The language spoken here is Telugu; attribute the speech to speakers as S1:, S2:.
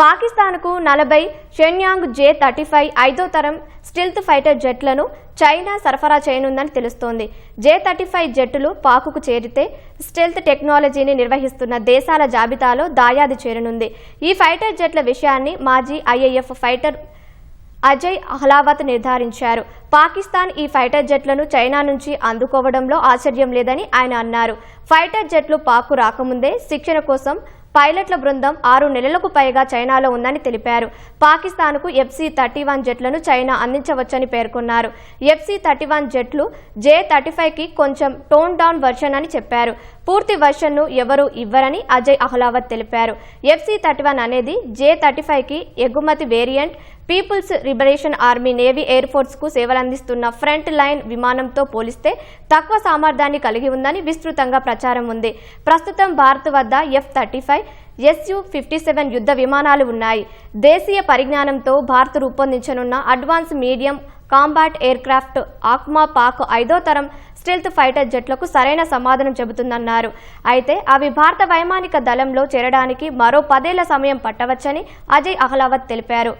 S1: పాకిస్తాన్కు నలభై షెన్యాంగ్ జే థర్టీ ఫైవ్ ఐదో తరం స్టిల్త్ ఫైటర్ జెట్లను చైనా సరఫరా చేయనుందని తెలుస్తోంది. జే థర్టీ ఫైవ్ జెట్టులు పాకుకు చేరితే స్టెల్త్ టెక్నాలజీని నిర్వహిస్తున్న దేశాల జాబితాలో దాయాది చేరనుంది. ఈ ఫైటర్ జెట్ల విషయాన్ని మాజీ ఐఏఎఫ్ ఫైటర్ అజయ్ అహ్లావత్ నిర్ధారించారు. పాకిస్తాన్ ఈ ఫైటర్ జెట్లను చైనా నుంచి అందుకోవడంలో ఆశ్చర్యం లేదని ఆయన అన్నారు. ఫైటర్ జెట్లు పాకు రాకముందే శిక్షణ కోసం పైలట్ల బృందం ఆరు నెలలకు పైగా చైనాలో ఉందని తెలిపారు. పాకిస్తాన్కు ఎఫ్సీ థర్టీ వన్ జెట్లను చైనా అందించవచ్చని పేర్కొన్నారు. ఎఫ్సీ థర్టీ వన్ జెట్లు జే థర్టీ ఫైవ్కి కొంచెం టోన్ డౌన్ వర్షన్ అని చెప్పారు. పూర్తి వర్షన్ను ఎవరూ ఇవ్వరని అజయ్ అహ్లావత్ తెలిపారు. ఎఫ్సీ థర్టీ వన్ అనేది జే థర్టీ ఫైవ్కి ఎగుమతి variant People's Liberation Army Navy Air ఫోర్స్కు సేవలందిస్తున్న ఫ్రంట్ లైన్ విమానంతో పోలిస్తే తక్కువ సామర్థ్యాన్ని కలిగి ఉందని విస్తృతంగా ప్రచారం ఉంది. ప్రస్తుతం భారత్ వద్ద F thirty five SU fifty seven యుద్ధ విమానాలు ఉన్నాయి. దేశీయ పరిజ్ఞానంతో భారత్ రూపొందించనున్న advance medium combat aircraft ఆక్మా పాక్ ఐదో తరం స్టెల్త్ ఫైటర్ జెట్లకు సరైన సమాధానం చెబుతుందన్నారు. అయితే అవి భారత వైమానిక దళంలో చేరడానికి మరో పదేళ్ళ సమయం పట్టవచ్చని అజయ్ అహ్లావత్ తెలిపారు.